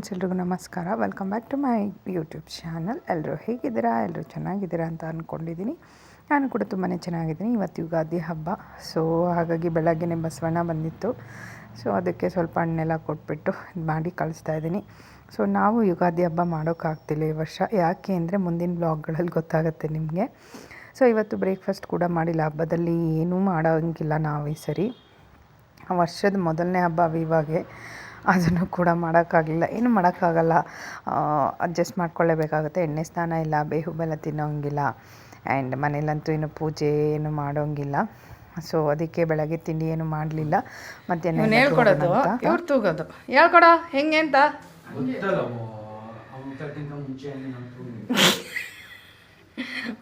Friends, ಎಲ್ರಿಗೂ ನಮಸ್ಕಾರ. Welcome back to my YouTube channel ಎಲ್ಲರೂ ಹೇಗಿದ್ದೀರಾ? ಎಲ್ಲರೂ ಚೆನ್ನಾಗಿದ್ದೀರಾ ಅಂತ ಅಂದ್ಕೊಂಡಿದ್ದೀನಿ ನಾನು ಕೂಡ ತುಂಬಾ ಚೆನ್ನಾಗಿದ್ದೀನಿ. ಇವತ್ತು ಯುಗಾದಿ ಹಬ್ಬ. ಸೊ ಹಾಗಾಗಿ ಬೆಳಗ್ಗೆ ಬಸವಣ್ಣ ಬಂದಿತ್ತು. ಸೊ ಅದಕ್ಕೆ ಸ್ವಲ್ಪ ಹಣ್ಣೆಲ್ಲ ಕೊಟ್ಬಿಟ್ಟು ಇದು ಮಾಡಿ ಕಳಿಸ್ತಾ ಇದ್ದೀನಿ. ಸೊ ನಾವು ಯುಗಾದಿ ಹಬ್ಬ ಮಾಡೋಕ್ಕಾಗ್ತಿಲ್ಲ ಈ ವರ್ಷ. ಯಾಕೆ ಅಂದರೆ ಮುಂದಿನ ಬ್ಲಾಗ್ಗಳಲ್ಲಿ ಗೊತ್ತಾಗುತ್ತೆ ನಿಮಗೆ. ಸೊ ಇವತ್ತು ಬ್ರೇಕ್ಫಾಸ್ಟ್ ಕೂಡ ಮಾಡಿಲ್ಲ. ಹಬ್ಬದಲ್ಲಿ ಏನೂ ಮಾಡೋಂಗಿಲ್ಲ ನಾವು ಈ ಸರಿ. ವರ್ಷದ ಮೊದಲನೇ ಹಬ್ಬ ಇವಾಗೆ ಅದನ್ನು ಕೂಡ ಮಾಡೋಕ್ಕಾಗಲಿಲ್ಲ ಏನು ಮಾಡೋಕ್ಕಾಗಲ್ಲ. ಅಡ್ಜಸ್ಟ್ ಮಾಡ್ಕೊಳ್ಳೇಬೇಕಾಗುತ್ತೆ. ಎಣ್ಣೆ ಸ್ನಾನ ಇಲ್ಲ ಬೇಹು ಬೆಲ್ಲ ತಿನ್ನೋಂಗಿಲ್ಲ ಆ್ಯಂಡ್ ಮನೇಲಂತೂ ಏನು ಪೂಜೆ ಏನು ಮಾಡೋಂಗಿಲ್ಲ. ಸೊ ಅದಕ್ಕೆ ಬೆಳಗ್ಗೆ ತಿಂಡಿ ಏನು ಮಾಡಲಿಲ್ಲ. ಮತ್ತೆ ಹೇಳ್ಕೊಡೋದು. ಇವ್ರು ತೂಗೋದು. ಹೇಳ್ಕೊಡ ಹೆಂಗೆ ಅಂತ?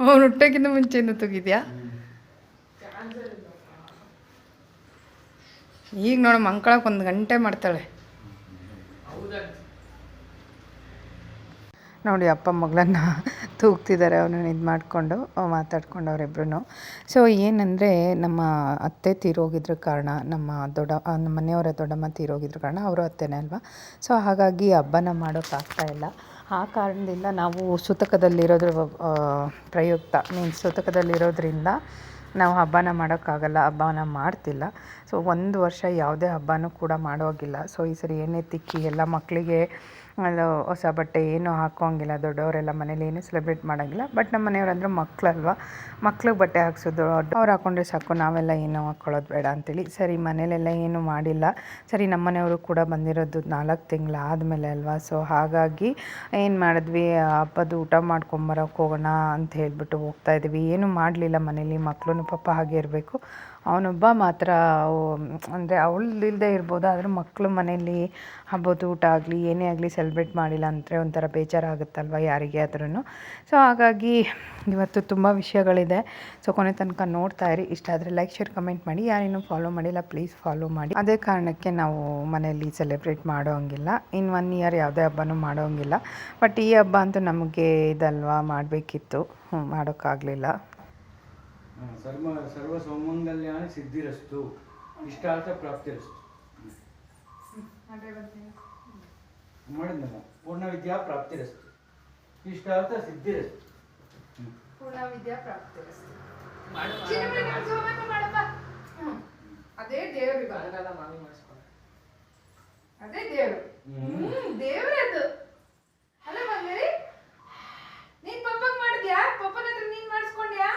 ಅವ್ನು ಹುಟ್ಟೋಕ್ಕಿಂತ ಮುಂಚೆಯಿಂದ ತೂಗಿದ್ಯಾ? ಈಗ ನೋಡು ಮಂಕಳಕ್ಕೆ ಒಂದು ಗಂಟೆ ಮಾಡ್ತಾಳೆ. ನೋಡಿ ಅಪ್ಪ ಮಗಳನ್ನ ತೂಗ್ತಿದ್ದಾರೆ, ಅವನನ್ನು ಇದು ಮಾಡಿಕೊಂಡು ಮಾತಾಡ್ಕೊಂಡು ಅವರಿಬ್ರು ಸೊ ಏನಂದರೆ ನಮ್ಮ ಅತ್ತೆ ತೀರೋಗಿದ್ರ ಕಾರಣ, ನಮ್ಮ ದೊಡ್ಡ ನಮ್ಮ ಮನೆಯವರ ದೊಡ್ಡಮ್ಮ ತೀರೋಗಿದ್ರ ಕಾರಣ ಅವರು ಅತ್ತೆನೇ ಅಲ್ವಾ? ಸೊ ಹಾಗಾಗಿ ಹಬ್ಬನ ಮಾಡೋಕ್ಕಾಗ್ತಾ ಇಲ್ಲ. ಆ ಕಾರಣದಿಂದ ನಾವು ಸೂತಕದಲ್ಲಿರೋದ್ರ ಪ್ರಯುಕ್ತ ಮೀನ್ಸ್ ಸೂತಕದಲ್ಲಿರೋದ್ರಿಂದ ನಾವು ಹಬ್ಬನ ಮಾಡೋಕ್ಕಾಗಲ್ಲ, ಹಬ್ಬನ ಮಾಡ್ತಿಲ್ಲ. ಸೊ ಒಂದು ವರ್ಷ ಯಾವುದೇ ಹಬ್ಬನೂ ಕೂಡ ಮಾಡೋಗಿಲ್ಲ. ಸೊ ಈ ಸರಿ ಏನೇ ತಿಕ್ಕಿ ಎಲ್ಲ ಮಕ್ಕಳಿಗೆ ಅದು ಹೊಸ ಬಟ್ಟೆ ಏನೂ ಹಾಕೋಂಗಿಲ್ಲ ದೊಡ್ಡವರೆಲ್ಲ ಮನೇಲಿ ಏನೂ ಸೆಲೆಬ್ರೇಟ್ ಮಾಡೋಂಗಿಲ್ಲ. ಬಟ್ ನಮ್ಮ ಮನೆಯವ್ರಂದ್ರೆ ಮಕ್ಕಳಲ್ವ ಮಕ್ಳಿಗೆ ಬಟ್ಟೆ ಹಾಕ್ಸೋದು, ಅವ್ರು ಹಾಕೊಂಡ್ರೆ ಸಾಕು, ನಾವೆಲ್ಲ ಏನೂ ಹಾಕ್ಕೊಳ್ಳೋದು ಬೇಡ ಅಂತೇಳಿ. ಸರಿ, ಮನೇಲೆಲ್ಲ ಏನೂ ಮಾಡಿಲ್ಲ. ಸರಿ ನಮ್ಮ ಮನೆಯವರು ಕೂಡ ಬಂದಿರೋದು ನಾಲ್ಕು ತಿಂಗಳು ಆದಮೇಲೆ ಅಲ್ವಾ? ಸೊ ಹಾಗಾಗಿ ಏನು ಮಾಡಿದ್ವಿ ಹಬ್ಬದ ಊಟ ಮಾಡ್ಕೊಂಬರೋಕೆ ಹೋಗೋಣ ಅಂತ ಹೇಳಿಬಿಟ್ಟು ಹೋಗ್ತಾ ಇದ್ವಿ ಏನೂ ಮಾಡಲಿಲ್ಲ ಮನೇಲಿ ಮಕ್ಕಳು ಪಾಪ ಹಾಗೆ ಇರಬೇಕು. ಅವನೊಬ್ಬ ಮಾತ್ರ ಅಂದರೆ ಅವಳು ಇಲ್ಲದೆ ಇರ್ಬೋದು, ಆದರೂ ಮಕ್ಕಳು ಮನೆಯಲ್ಲಿ ಹಬ್ಬದ ಊಟ ಆಗಲಿ, ಏನೇ ಆಗಲಿ ಸೆಲೆಬ್ರೇಟ್ ಮಾಡಿಲ್ಲ ಅಂದರೆ ಒಂಥರ ಬೇಜಾರಾಗುತ್ತಲ್ವ ಯಾರಿಗೆ ಆದ್ರೂ ಸೊ ಹಾಗಾಗಿ ಇವತ್ತು ತುಂಬ ವಿಷಯಗಳಿದೆ. ಸೊ ಕೊನೆ ತನಕ ನೋಡ್ತಾ ಇರಿ. ಇಷ್ಟ ಆದರೆ ಲೈಕ್ ಶೇರ್ ಕಮೆಂಟ್ ಮಾಡಿ. ಯಾರೇನೂ ಫಾಲೋ ಮಾಡಿಲ್ಲ ಪ್ಲೀಸ್ ಫಾಲೋ ಮಾಡಿ. ಅದೇ ಕಾರಣಕ್ಕೆ ನಾವು ಮನೆಯಲ್ಲಿ ಸೆಲೆಬ್ರೇಟ್ ಮಾಡೋಂಗಿಲ್ಲ ಇನ್ನು ಒನ್ ಇಯರ್ ಯಾವುದೇ ಹಬ್ಬನೂ ಮಾಡೋಂಗಿಲ್ಲ ಬಟ್ ಈ ಹಬ್ಬ ಅಂತೂ ನಮಗೆ ಇದಲ್ವಾ, ಮಾಡಬೇಕಿತ್ತು. ಮಾಡೋಕ್ಕಾಗಲಿಲ್ಲ. ಸರ್ವ ಸರ್ವ ಸೌಮಂಗಲ್ಯಾನ ಸಿದ್ಧಿರಸ್ತು. ಇಷ್ಟಾರ್ಥ ಪ್ರಾಪ್ತಿರಸ್ತು. ಮಾಡಿದ್ನಲ್ಲ ಪೂರ್ಣ ವಿದ್ಯಾ ಪ್ರಾಪ್ತಿರಸ್ತು. ಇಷ್ಟಾರ್ಥ ಸಿದ್ಧಿರಸ್ತು. ಅದೇ ದೇವ್ರು ಅದೇ ದೇವ್ರು. ದೇವ್ರೇ ಅದು ಅಲ್ಲ ಬಂಗಾರಿ ನೀನ್ ಪಪ್ಪಗ್ ಮಾಡಿದ್ಯಾ ಪಪ್ಪನ ಹತ್ರ ನೀನ್ ಮಾಡಿಸ್ಕೊಂಡ್ಯಾ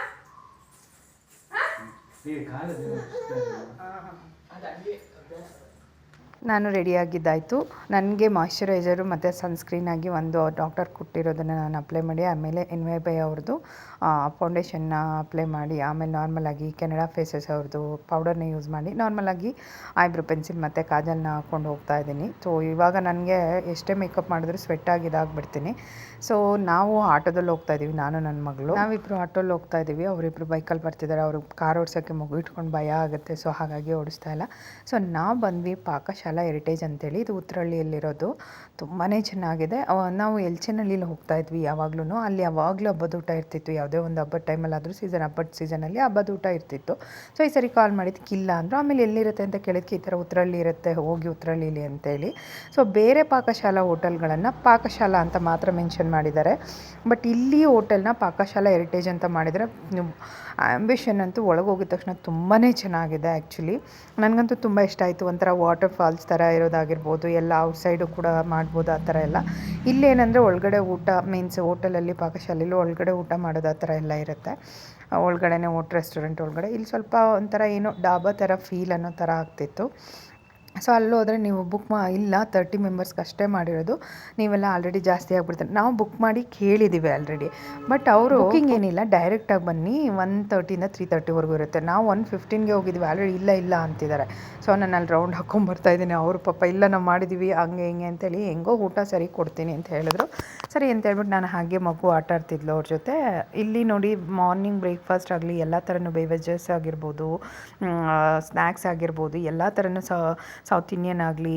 ಈ ಕಾಲದ ನಾನು ರೆಡಿಯಾಗಿದ್ದಾಯಿತು ನನಗೆ ಮಾಯ್ಶ್ಚರೈಸರು ಮತ್ತು ಸನ್ಸ್ಕ್ರೀನ್ ಆಗಿ ಒಂದು ಡಾಕ್ಟರ್ ಕೊಟ್ಟಿರೋದನ್ನು ನಾನು ಅಪ್ಲೈ ಮಾಡಿ, ಆಮೇಲೆ ಎನ್ ವೈ ಬೈ ಅವ್ರದ್ದು ಫೌಂಡೇಶನ್ನ ಅಪ್ಲೈ ಮಾಡಿ, ಆಮೇಲೆ ನಾರ್ಮಲಾಗಿ ಕೆನಡಾ ಫೇಸಸ್ ಅವ್ರದ್ದು ಪೌಡರ್ನ ಯೂಸ್ ಮಾಡಿ ನಾರ್ಮಲಾಗಿ ಐಬ್ರೋ ಪೆನ್ಸಿಲ್ ಮತ್ತು ಕಾಜಲ್ನ ಹಾಕ್ಕೊಂಡು ಹೋಗ್ತಾ ಇದ್ದೀನಿ. ಸೊ ಇವಾಗ ನನಗೆ ಎಷ್ಟೇ ಮೇಕಪ್ ಮಾಡಿದ್ರು ಸ್ವೆಟ್ ಆಗಿ ಇದಾಗ್ಬಿಡ್ತೀನಿ. ಸೊ ನಾವು ಆಟೋದಲ್ಲಿ ಹೋಗ್ತಾ ಇದ್ದೀವಿ ನಾನು ನನ್ನ ಮಗಳು. ನಾವಿಬ್ಬರು ಆಟೋಲ್ಲಿ ಹೋಗ್ತಾ ಇದ್ದೀವಿ ಅವರಿಬ್ಬರು ಬೈಕಲ್ಲಿ ಬರ್ತಿದ್ದಾರೆ ಅವರು ಕಾರ್ ಓಡಿಸೋಕ್ಕೆ ಮಗು ಇಟ್ಕೊಂಡು ಭಯ ಆಗುತ್ತೆ ಸೊ ಹಾಗಾಗಿ ಓಡಿಸ್ತಾ ಇಲ್ಲ. ಸೊ ನಾವು ಬಂದ್ವಿ ಪಾಕಶಾಲಾ ಹೆರಿಟೇಜ್ ಅಂತೇಳಿ ಇದು ಉತ್ತರಹಳ್ಳಿಯಲ್ಲಿರೋದು. ತುಂಬಾ ಚೆನ್ನಾಗಿದೆ. ನಾವು ಎಲ್ಚೆನಹಳ್ಳಿಲಿ ಹೋಗ್ತಾ ಇದ್ವಿ ಯಾವಾಗ್ಲೂ ಅಲ್ಲಿ ಯಾವಾಗಲೂ ಹಬ್ಬದ ಊಟ ಇರ್ತಿತ್ತು. ಯಾವುದೇ ಒಂದು ಹಬ್ಬದ ಟೈಮಲ್ಲಾದರೂ ಸೀಸನ್ ಹಬ್ಬದ ಸೀಸನಲ್ಲಿ ಹಬ್ಬದ ಊಟ ಇರ್ತಿತ್ತು. ಸೊ ಈ ಸರಿ ಕಾಲ್ ಮಾಡಿದ್ದಕ್ಕಿಲ್ಲ ಅಂದರು. ಆಮೇಲೆ ಎಲ್ಲಿರುತ್ತೆ ಅಂತ ಕೇಳಿದ್ಕೆ ಈ ಥರ ಉತ್ತರಹಳ್ಳಿ ಇರುತ್ತೆ, ಹೋಗಿ ಉತ್ತರಹಳ್ಳಿಲಿ ಅಂತೇಳಿ. ಸೊ ಬೇರೆ ಪಾಕಶಾಲಾ ಹೋಟೆಲ್ಗಳನ್ನು ಪಾಕಶಾಲಾ ಅಂತ ಮಾತ್ರ ಮೆನ್ಷನ್ ಮಾಡಿದ್ದಾರೆ. ಬಟ್ ಇಲ್ಲಿ ಹೋಟೆಲ್ನ ಪಾಕಶಾಲಾ ಹೆರಿಟೇಜ್ ಅಂತ ಮಾಡಿದರೆ ಆ್ಯಂಬಿಷನ್ ಅಂತೂ ಒಳಗೆ ಹೋಗಿದ ತಕ್ಷಣ ತುಂಬಾ ಚೆನ್ನಾಗಿದೆ ಆ್ಯಕ್ಚುಲಿ ನನಗಂತೂ ತುಂಬ ಇಷ್ಟ ಆಯಿತು. ಒಂಥರ ವಾಟರ್ ಫಾಲ್ಸ್ ಥರ ಇರೋದಾಗಿರ್ಬೋದು, ಎಲ್ಲ ಔಟ್ಸೈಡು ಕೂಡ ಮಾಡ್ಬೋದು ಆ ಥರ ಎಲ್ಲ. ಇಲ್ಲೇನಂದರೆ ಒಳಗಡೆ ಊಟ, ಮೀನ್ಸ್ ಹೋಟೆಲಲ್ಲಿ ಪಾಕಶಾಲೆಯಲ್ಲಿ ಒಳಗಡೆ ಊಟ ಮಾಡೋದು ಆ ಥರ ಎಲ್ಲ ಇರುತ್ತೆ. ಒಳಗಡೆನೆ ಓಟ್ ರೆಸ್ಟೋರೆಂಟ್ ಒಳಗಡೆ. ಇಲ್ಲಿ ಸ್ವಲ್ಪ ಒಂಥರ ಏನೋ ಡಾಬಾ ಥರ ಫೀಲ್ ಅನ್ನೋ ಥರ ಆಗ್ತಿತ್ತು. ಸೊ ಅಲ್ಲೋದರೆ ನೀವು ಬುಕ್ ಮಾ ಇಲ್ಲ ತರ್ಟಿ ಮೆಂಬರ್ಸ್ಗೆ ಅಷ್ಟೇ ಮಾಡಿರೋದು. ನೀವೆಲ್ಲ ಆಲ್ರೆಡಿ ಜಾಸ್ತಿ ಆಗಿಬಿಡ್ತಾರೆ. ನಾವು ಬುಕ್ ಮಾಡಿ ಕೇಳಿದ್ದೀವಿ ಆಲ್ರೆಡಿ ಬಟ್ ಅವರು ಬುಕ್ಕಿಂಗ್ ಏನಿಲ್ಲ ಡೈರೆಕ್ಟಾಗಿ ಬನ್ನಿ. ಒನ್ ತರ್ಟಿಯಿಂದ ತ್ರೀ ತರ್ಟಿವರೆಗೂ ಇರುತ್ತೆ. ನಾವು ಒನ್ ಫಿಫ್ಟೀನ್ಗೆ ಹೋಗಿದ್ವಿ. ಆಲ್ರೆಡಿ ಇಲ್ಲ ಇಲ್ಲ ಅಂತಿದ್ದಾರೆ. ಸೊ ನಾನು ಅಲ್ಲಿ ರೌಂಡ್ ಹಾಕ್ಕೊಂಬರ್ತಾ ಇದ್ದೀನಿ. ಅವರು ಪಾಪ ಇಲ್ಲ ನಾವು ಮಾಡಿದ್ದೀವಿ ಹಂಗೆ ಹಿಂಗೆ ಅಂತೇಳಿ ಹೆಂಗೋ ಊಟ ಸರಿ ಕೊಡ್ತೀನಿ ಅಂತ ಹೇಳಿದ್ರು. ಸರಿ ಅಂತ ಹೇಳ್ಬಿಟ್ಟು ನಾನು ಹಾಗೆ ಮಗು ಆಟ ಆಡ್ತಿದ್ಲು ಅವ್ರ ಜೊತೆ. ಇಲ್ಲಿ ನೋಡಿ ಮಾರ್ನಿಂಗ್ ಬ್ರೇಕ್ಫಾಸ್ಟ್ ಆಗಲಿ ಎಲ್ಲ ಥರನೂ ಬೇವೇಜಸ್ ಆಗಿರ್ಬೋದು ಸ್ನ್ಯಾಕ್ಸ್ ಆಗಿರ್ಬೋದು ಎಲ್ಲ ಥರನೂ ಸೌತ್ ಇಂಡಿಯನ್ ಆಗಲಿ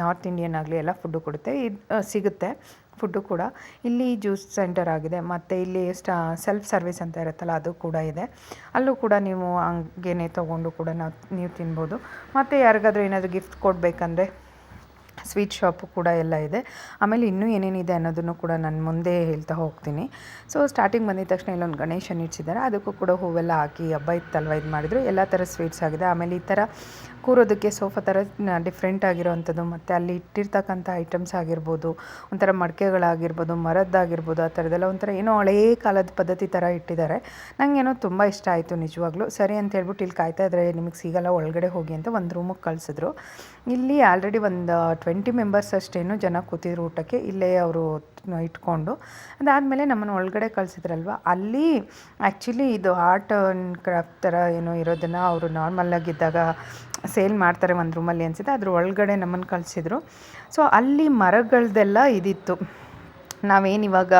ನಾರ್ತ್ ಇಂಡಿಯನ್ ಆಗಲಿ ಎಲ್ಲ ಫುಡ್ಡು ಕೊಡುತ್ತೆ. ಇದು ಸಿಗುತ್ತೆ ಫುಡ್ಡು ಕೂಡ. ಇಲ್ಲಿ ಜ್ಯೂಸ್ ಸೆಂಟರ್ ಆಗಿದೆ. ಮತ್ತು ಇಲ್ಲಿ ಸ್ಟಾ ಸೆಲ್ಫ್ ಸರ್ವಿಸ್ ಅಂತ ಇರುತ್ತಲ್ಲ, ಅದು ಕೂಡ ಇದೆ. ಅಲ್ಲೂ ಕೂಡ ನೀವು ಹಂಗೇನೆ ತೊಗೊಂಡು ಕೂಡ ನಾವು, ನೀವು ತಿನ್ಬೋದು. ಮತ್ತು ಯಾರಿಗಾದ್ರೂ ಏನಾದರೂ ಗಿಫ್ಟ್ ಕೊಡಬೇಕಂದ್ರೆ ಸ್ವೀಟ್ ಶಾಪು ಕೂಡ ಎಲ್ಲ ಇದೆ. ಆಮೇಲೆ ಇನ್ನೂ ಏನೇನಿದೆ ಅನ್ನೋದನ್ನು ಕೂಡ ನಾನು ಮುಂದೆ ಹೇಳ್ತಾ ಹೋಗ್ತೀನಿ. ಸೊ ಸ್ಟಾರ್ಟಿಂಗ್ ಬಂದಿದ ತಕ್ಷಣ ಇಲ್ಲೊಂದು ಗಣೇಶನ ಇಡ್ಸಿದ್ದಾರೆ ಅದಕ್ಕೂ ಕೂಡ ಹೂವೆಲ್ಲ ಹಾಕಿ ಹಬ್ಬ ಇತ್ತಲ್ವ ಇದು ಮಾಡಿದರು. ಎಲ್ಲ ಥರ ಸ್ವೀಟ್ಸ್ ಆಗಿದೆ. ಆಮೇಲೆ ಈ ಥರ ಕೂರೋದಕ್ಕೆ ಸೋಫಾ ಥರ ಡಿಫ್ರೆಂಟ್ ಆಗಿರೋವಂಥದ್ದು ಮತ್ತು ಅಲ್ಲಿ ಇಟ್ಟಿರ್ತಕ್ಕಂಥ ಐಟಮ್ಸ್ ಆಗಿರ್ಬೋದು, ಒಂಥರ ಮಡಿಕೆಗಳಾಗಿರ್ಬೋದು, ಮರದ್ದಾಗಿರ್ಬೋದು, ಆ ಥರದ್ದೆಲ್ಲ ಒಂಥರ ಏನೋ ಹಳೇ ಕಾಲದ ಪದ್ಧತಿ ಥರ ಇಟ್ಟಿದ್ದಾರೆ ನನಗೇನೋ ತುಂಬ ಇಷ್ಟ ಆಯಿತು ನಿಜವಾಗ್ಲೂ. ಸರಿ ಅಂತ ಹೇಳ್ಬಿಟ್ಟು ಇಲ್ಲಿ ಕಾಯ್ತಾ ಇದ್ರೆ ನಿಮಗೆ ಸಿಗಲ್ಲ, ಒಳಗಡೆ ಹೋಗಿ ಅಂತ ಒಂದು ರೂಮಿಗೆ ಕಳಿಸಿದ್ರು. ಇಲ್ಲಿ ಆಲ್ರೆಡಿ ಒಂದು ಟ್ವೆಂಟಿ ಮೆಂಬರ್ಸ್ ಅಷ್ಟೇನು ಜನ ಕೂತಿದ್ರು ಊಟಕ್ಕೆ, ಇಲ್ಲೇ ಅವರು ಇಟ್ಕೊಂಡು. ಅದಾದಮೇಲೆ ನಮ್ಮನ್ನು ಒಳಗಡೆ ಕಳಿಸಿದ್ರಲ್ವ? ಅಲ್ಲಿ ಆ್ಯಕ್ಚುಲಿ ಇದು ಆರ್ಟ್ ಆ್ಯಂಡ್ ಕ್ರಾಫ್ಟ್ ಥರ ಏನೋ ಇರೋದನ್ನು ಅವರು ನಾರ್ಮಲ್ಲಾಗಿದ್ದಾಗ ಸೇಲ್ ಮಾಡ್ತಾರೆ ಒಂದು ರೂಮಲ್ಲಿ ಅನಿಸುತ್ತೆ. ಅದ್ರ ಒಳಗಡೆ ನಮ್ಮನ್ನು ಕಳಿಸಿದ್ರು. ಸೊ ಅಲ್ಲಿ ಮರಗಳದ್ದೆಲ್ಲ ಇದಿತ್ತು. ನಾವೇನು ಇವಾಗ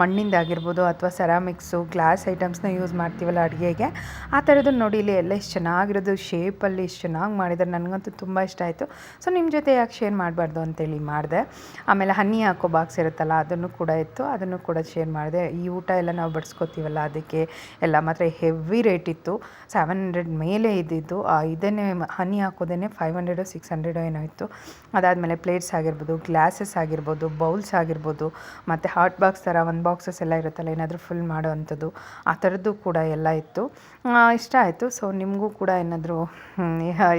ಮಣ್ಣಿಂದಾಗಿರ್ಬೋದು ಅಥವಾ ಸೆರಾಮಿಕ್ಸು ಗ್ಲಾಸ್ ಐಟಮ್ಸ್ನ ಯೂಸ್ ಮಾಡ್ತೀವಲ್ಲ ಅಡುಗೆಗೆ, ಆ ಥರದ್ದು ನೋಡಿ ಇಲ್ಲಿ ಎಲ್ಲ ಎಷ್ಟು ಚೆನ್ನಾಗಿರೋದು ಶೇಪಲ್ಲಿ ಎಷ್ಟು ಚೆನ್ನಾಗಿ ಮಾಡಿದ್ದಾರೆ ನನಗಂತೂ ತುಂಬ ಇಷ್ಟ ಆಯಿತು. ಸೊ ನಿಮ್ಮ ಜೊತೆ ಯಾಕೆ ಶೇರ್ ಮಾಡಬಾರ್ದು ಅಂತೇಳಿ ಮಾಡಿದೆ. ಆಮೇಲೆ ಹನಿ ಹಾಕೋ ಬಾಕ್ಸ್ ಇರುತ್ತಲ್ಲ, ಅದನ್ನು ಕೂಡ ಇತ್ತು ಅದನ್ನು ಕೂಡ ಶೇರ್ ಮಾಡಿದೆ. ಈ ಊಟ ಎಲ್ಲ ನಾವು ಬಡಿಸ್ಕೊತೀವಲ್ಲ, ಅದಕ್ಕೆ ಎಲ್ಲ ಮಾತ್ರ ಹೆವಿ ರೇಟ್ ಇತ್ತು. ಸೆವೆನ್ ಹಂಡ್ರೆಡ್ ಮೇಲೆ ಇದ್ದಿದ್ದು. ಇದನ್ನೇ ಹನಿ ಹಾಕೋದೇ ಫೈವ್ ಹಂಡ್ರೆಡು ಸಿಕ್ಸ್ ಹಂಡ್ರೆಡು ಏನೋ ಇತ್ತು. ಅದಾದಮೇಲೆ ಪ್ಲೇಟ್ಸ್ ಆಗಿರ್ಬೋದು ಗ್ಲಾಸಸ್ ಆಗಿರ್ಬೋದು ಬೌಲ್ಸ್ ಆಗಿರ್ಬೋದು ಮತ್ತು ಹಾಟ್ ಬಾಕ್ಸ್ ಥರ ಒಂದು ಬಾಕ್ಸಸ್ ಎಲ್ಲ ಇರುತ್ತಲ್ಲ, ಏನಾದರೂ ಫುಲ್ ಮಾಡೋ ಅಂಥದ್ದು ಆ ಥರದ್ದು ಕೂಡ ಎಲ್ಲ ಇತ್ತು. ಇಷ್ಟ ಆಯಿತು. ಸೊ ನಿಮಗೂ ಕೂಡ ಏನಾದರೂ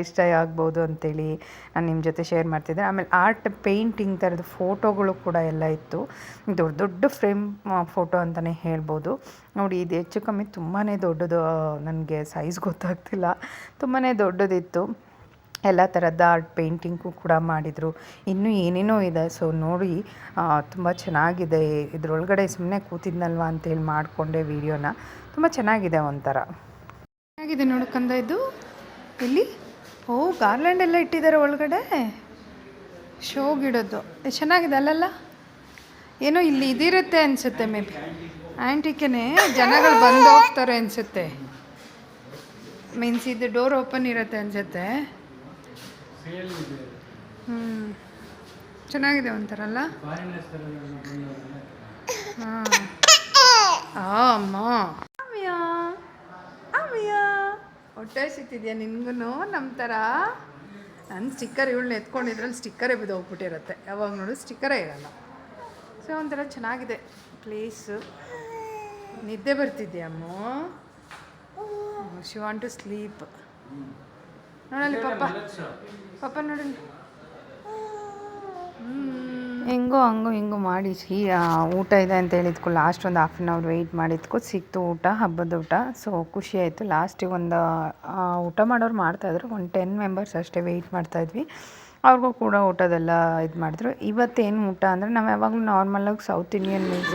ಇಷ್ಟ ಆಗ್ಬೋದು ಅಂತೇಳಿ ನಾನು ನಿಮ್ಮ ಜೊತೆ ಶೇರ್ ಮಾಡ್ತಿದ್ದೆ. ಆಮೇಲೆ ಆರ್ಟ್ ಪೇಂಟಿಂಗ್ ಥರದ್ದು ಫೋಟೋಗಳು ಕೂಡ ಎಲ್ಲ ಇತ್ತು. ದೊಡ್ಡ ದೊಡ್ಡ ಫ್ರೇಮ್ ಫೋಟೋ ಅಂತಲೇ ಹೇಳ್ಬೋದು. ನೋಡಿ, ಇದು ಹೆಚ್ಚು ಕಮ್ಮಿ ತುಂಬಾ ದೊಡ್ಡದು ನನಗೆ ಸೈಜ್ ಗೊತ್ತಾಗ್ತಿಲ್ಲ. ತುಂಬಾ ದೊಡ್ಡದಿತ್ತು. ಎಲ್ಲ ಥರದ ಆರ್ಟ್ ಪೇಂಟಿಂಗು ಕೂಡ ಮಾಡಿದರು. ಇನ್ನೂ ಏನೇನೋ ಇದೆ. ಸೊ ನೋಡಿ ತುಂಬ ಚೆನ್ನಾಗಿದೆ. ಇದರೊಳಗಡೆ ಸುಮ್ಮನೆ ಕೂತಿದ್ನಲ್ವ ಅಂತೇಳಿ ಮಾಡಿಕೊಂಡೆ ವೀಡಿಯೋನ ತುಂಬ ಚೆನ್ನಾಗಿದೆ ಒಂಥರ. ಚೆನ್ನಾಗಿದೆ ನೋಡ್ಕಂದ ಇದು? ಇಲ್ಲಿ? ಓ ಗಾರ್ಲ್ಯಾಂಡ್ ಎಲ್ಲ ಇಟ್ಟಿದ್ದಾರೆ ಒಳಗಡೆ. ಶೋ ಗಿಡೋದು ಚೆನ್ನಾಗಿದೆ ಅಲ್ಲಲ್ಲ? ಏನೋ ಇಲ್ಲಿ ಇದಿರುತ್ತೆ ಅನಿಸುತ್ತೆ ಮೇ ಬಿ. ಆ್ಯಂಟಿಕೆನೇ ಜನಗಳು ಬಂದು ಹೋಗ್ತಾರೆ ಅನಿಸುತ್ತೆ. ಮೀನ್ಸ್ ಇದು ಡೋರ್ ಓಪನ್ ಇರುತ್ತೆ ಅನಿಸುತ್ತೆ. ಹ್ಞೂ ಚೆನ್ನಾಗಿದೆ ಒಂಥರ ಅಲ್ಲ? ಹಾಂ. ಅಮ್ಮ. ಹೊಟ್ಟೆ ಸಿಕ್ತಿದ್ಯಾ ನಿನ್ಗೂ ನಮ್ಮ ಥರ ನನ್ನ ಸ್ಟಿಕ್ಕರ್ ಇವಳನ್ನ ಎತ್ಕೊಂಡಿದ್ರಲ್ಲಿ ಸ್ಟಿಕ್ಕರೇ ಬಿದ್ದು ಹೋಗ್ಬಿಟ್ಟಿರುತ್ತೆ ಯಾವಾಗ ನೋಡು ಸ್ಟಿಕ್ಕರೇ ಇರಲ್ಲ. ಸೊ ಒಂಥರ ಚೆನ್ನಾಗಿದೆ ಪ್ಲೇಸು ನಿದ್ದೆ ಬರ್ತಿದ್ಯಮ್ಮ ಶಿ ವಾಂಟ್ ಟು ಸ್ಲೀಪ್ ನೋಡಲ್ಲಿ ಪಪ್ಪ ಪಪ್ಪ ನೋಡಿ ಹೆಂಗೋ ಹಂಗೋ ಹಿಂಗೋ ಮಾಡಿ ಸಿ ಊಟ ಇದೆ ಅಂತ ಹೇಳಿದ್ಕು. ಲಾಸ್ಟ್ ಒಂದು ಹಾಫ್ ಆನ್ ಅವರ್ ವೆಯ್ಟ್ ಮಾಡಿದ್ಕು. ಸಿಕ್ತು ಊಟ ಹಬ್ಬದ ಊಟ. ಸೊ ಖುಷಿ ಆಯಿತು. ಲಾಸ್ಟಿಗೆ ಒಂದು ಊಟ ಮಾಡೋರು ಮಾಡ್ತಾಯಿದ್ರು ಒಂದು ಟೆನ್ ಮೆಂಬರ್ಸ್ ಅಷ್ಟೇ ವೆಯ್ಟ್ ಮಾಡ್ತಾಯಿದ್ವಿ ಅವ್ರಿಗೂ ಕೂಡ ಊಟದೆಲ್ಲ ಇದು ಮಾಡಿದ್ರು. ಇವತ್ತೇನು ಊಟ ಅಂದರೆ ನಾವು ಯಾವಾಗಲೂ ನಾರ್ಮಲಾಗಿ ಸೌತ್ ಇಂಡಿಯನ್ ಮೀಲ್ಸ್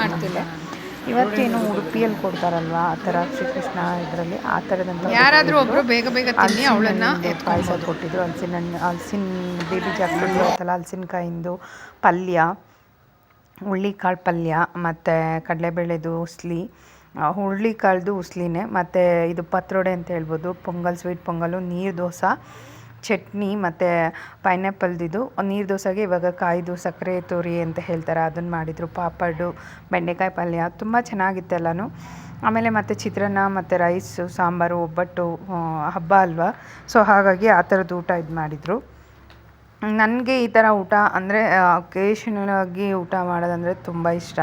ಮಾಡ್ತಿಲ್ಲ. ಇವತ್ತೇನು ಉಡುಪಿಯಲ್ಲಿ ಕೊಡ್ತಾರಲ್ವಾ? ಆ ಥರ ಶ್ರೀಕೃಷ್ಣ ಇದರಲ್ಲಿ ಆ ಥರದಂತ ಯಾರಾದರೂ ಒಬ್ಬರು ಬೇಗ ಬೇಗ ತಿನ್ನಿ ಅವಳನ್ನ ಪಾಯಸ ಕೊಟ್ಟಿದ್ರು. ಹಲಸಿನ ಹಣ್ಣು ಹಲಸಿನ ಬೇಬಿ ಜಾಸ್ತಿ ಇರುತ್ತಲ್ಲ ಹಲಸಿನಕಾಯಿಂದು ಪಲ್ಯ ಹುಳ್ಳಿಕಾಳು ಪಲ್ಯ ಮತ್ತು ಕಡಲೆಬೇಳೆದು ಉಸ್ಲಿ ಹುಳ್ಳಿಕಾಳ್ದು ಉಸ್ಲಿನೇ ಮತ್ತು ಇದು ಪತ್ರೊಡೆ ಅಂತ ಹೇಳ್ಬೋದು. ಪೊಂಗಲ್ ಸ್ವೀಟ್ ಪೊಂಗಲು ನೀರು ದೋಸೆ ಚಟ್ನಿ ಮತ್ತು ಪೈನಾಪಲ್ದಿದು. ನೀರು ದೋಸೆಗೆ ಇವಾಗ ಕಾಯ್ದು ಸಕ್ಕರೆ ತೋರಿ ಅಂತ ಹೇಳ್ತಾರೆ. ಅದನ್ನು ಮಾಡಿದರು. ಪಾಪಡು, ಬೆಂಡೆಕಾಯಿ ಪಲ್ಯ ತುಂಬ ಚೆನ್ನಾಗಿತ್ತು ಎಲ್ಲನೂ. ಆಮೇಲೆ ಮತ್ತು ಚಿತ್ರಾನ್ನ ಮತ್ತು ರೈಸು ಸಾಂಬಾರು, ಒಬ್ಬಟ್ಟು ಹಬ್ಬ ಅಲ್ವಾ? ಸೊ ಹಾಗಾಗಿ ಆ ಥರದ್ದು ಊಟ ಇದು ಮಾಡಿದರು. ನನಗೆ ಈ ಥರ ಊಟ ಅಂದರೆ ಅಕೇಶನಲ್ ಆಗಿ ಊಟ ಮಾಡೋದಂದರೆ ತುಂಬ ಇಷ್ಟ.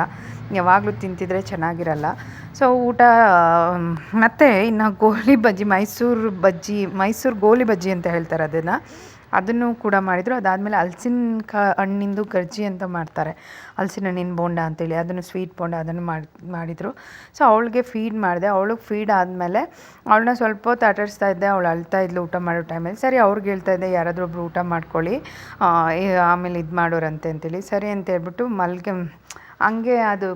ಯಾವಾಗಲೂ ತಿಂತಿದ್ರೆ ಚೆನ್ನಾಗಿರಲ್ಲ. ಸೊ ಊಟ ಮತ್ತು ಇನ್ನು ಗೋಲಿ ಬಜ್ಜಿ, ಮೈಸೂರು ಬಜ್ಜಿ, ಮೈಸೂರು ಗೋಲಿ ಬಜ್ಜಿ ಅಂತ ಹೇಳ್ತಾರೆ ಅದನ್ನು. ಅದನ್ನು ಕೂಡ ಮಾಡಿದರು. ಅದಾದಮೇಲೆ ಹಲ್ಸಿನ ಕಾ ಹಣ್ಣಿಂದು ಗರ್ಜಿ ಅಂತ ಮಾಡ್ತಾರೆ. ಹಲ್ಸಿನ ಹಣ್ಣಿನ ಬೋಂಡ ಅಂತೇಳಿ ಅದನ್ನು ಸ್ವೀಟ್ ಬೋಂಡ ಅದನ್ನು ಮಾಡಿ, ಮಾಡಿದರು. ಸೊ ಅವಳಿಗೆ ಫೀಡ್ ಮಾಡಿದೆ. ಅವಳಿಗೆ ಫೀಡ್ ಆದಮೇಲೆ ಅವಳನ್ನ ಸ್ವಲ್ಪ ಹೊತ್ತು ಆಟಾಡಿಸ್ತಾ ಇದ್ದೆ. ಅವಳು ಅಳ್ತಾ ಇದ್ಲು ಊಟ ಮಾಡೋ ಟೈಮಲ್ಲಿ. ಸರಿ, ಅವ್ರಿಗೆ ಹೇಳ್ತಾ ಇದ್ದೆ, ಯಾರಾದರೂ ಒಬ್ಬರು ಊಟ ಮಾಡ್ಕೊಳ್ಳಿ. ಆಮೇಲೆ ಇದು ಮಾಡೋರಂತೆ ಅಂತೇಳಿ. ಸರಿ ಅಂತ ಹೇಳ್ಬಿಟ್ಟು ಮಲ್ಗೆ, ಹಂಗೆ ಅದು